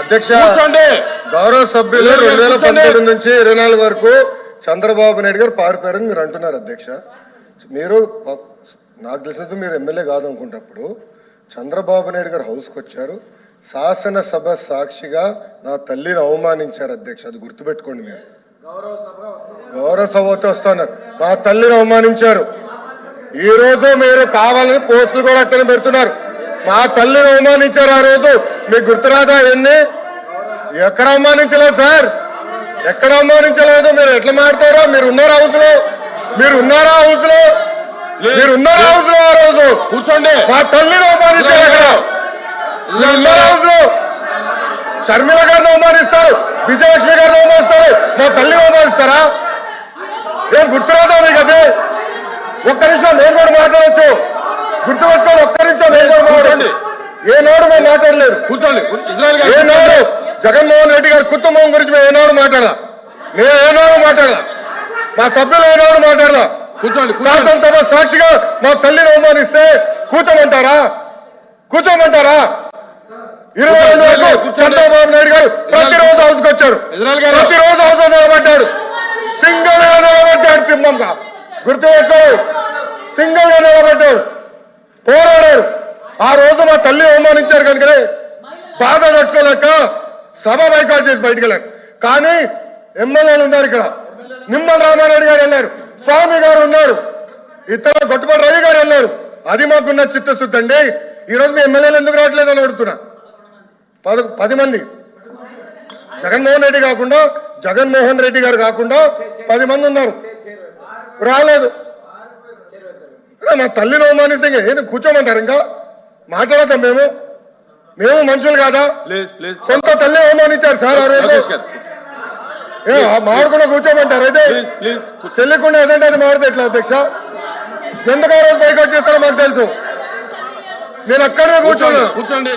అధ్యక్ష గౌరవ సభ్యులు. రెండు వేల పంతొమ్మిది నుంచి ఇరవై నాలుగు వరకు చంద్రబాబు నాయుడు గారు పారిపోయారని మీరు అంటున్నారు అధ్యక్ష. మీరు నాకు తెలిసినంత మీరు ఎమ్మెల్యే కాదు అనుకుంటప్పుడు చంద్రబాబు నాయుడు గారు హౌస్కి వచ్చారు. శాసనసభ సాక్షిగా నా తల్లిని అవమానించారు అధ్యక్ష. అది గుర్తుపెట్టుకోండి మీరు. గౌరవ సభతో వస్తున్నారు మా తల్లిని అవమానించారు. ఈ రోజు మీరు కావాలని పోస్టులు కూడా అట్టని పెడుతున్నారు. మా తల్లిని అవమానించారు ఆ రోజు. మీకు గుర్తురాదా ఎన్ని ఎక్కడ అవమానించలేదు సార్. ఎక్కడ అవమానించలేదు? మీరు ఎట్లా మాడతారో మీరు ఉన్నారా హౌస్లో మీరు ఉన్నారా హౌస్లో మీరు ఉన్నారా హౌస్లో ఆ రోజు? కూర్చోండి. మా తల్లిని అవమానించారు అక్కడ. మీరు ఉన్నారా హౌస్లో షర్మిల గారిని అవమానిస్తారు. విజయలక్ష్మి గారిని అవమానిస్తారు. మా తల్లిని అవమానిస్తారా? ఏం గుర్తురాదా మీకు అదే? ఒక్క నిమిషం నేను కూడా మాట్లాడచ్చు. గుర్తుపెట్టుకోండి ఒక్క నిమిషం నేను కూడా మాట్లాడండి ఏనాడు మేము మాట్లాడలేదు. కూర్చోండి. గారు. ఏనాడు జగన్మోహన్ రెడ్డి గారి కుటుంబం గురించి మేము ఏనాడు మాట్లాడాల? నేను ఏనాడు మాట్లాడాల? మా సభ్యులు ఏనాడు మాట్లాడాల? కూర్చోండి కూర్చోండి. శాసనసభ సాక్షిగా మా తల్లిని అవమానిస్తే కూర్చోమంటారా? కూర్చోమంటారా? ఇరవై రెండు వరకు కూర్చోండి. చంద్రబాబు నాయుడు గారు ప్రతిరోజు హౌస్కి వచ్చారు. ప్రతిరోజు హౌస్ నిలబడ్డాడు. సింగిల్గా నిలబడ్డాడు సింహంగా. గుర్తుపెట్టు సింగిల్గా పోరాడారు. ఆ రోజు మా తల్లి అవమానించారు కనుకనే బాధ కట్టుకోలేక సభ బైకాట్ చేసి బయటికి వెళ్ళారు. కానీ ఎమ్మెల్యేలు ఉన్నారు ఇక్కడ. నిమ్మల రామారెడ్డి గారు వెళ్ళారు. స్వామి గారు ఉన్నారు. ఇతర గొట్టపల్లి రవి గారు వెళ్ళారు. అది మాకున్న చిత్తశుద్ధి అండి. ఈ రోజు మీ ఎమ్మెల్యేలు ఎందుకు రావట్లేదు అని అడుగుతున్నా. పద పది మంది. జగన్మోహన్ రెడ్డి కాకుండా జగన్మోహన్ రెడ్డి గారు కాకుండా పది మంది ఉన్నారు. రాలేదు. మా తల్లిని అవమానిస్తే ఏంటి? కూర్చోమంటారు ఇంకా? మాట్లాడతాం మేము. మేము మనుషులు కాదా? సొంత తల్లి అవమానించారు సార్ ఆ రోజు? మాడుకున్న కూర్చోమంటారు అయితే? తెలియకుండా ఏదంటే అది మాడితే ఎట్లా అధ్యక్ష? ఎందుకు ఆ రోజు బైకౌట్ చేస్తారో మాకు తెలుసు. నేను అక్కడనే కూర్చోండి కూర్చోండి.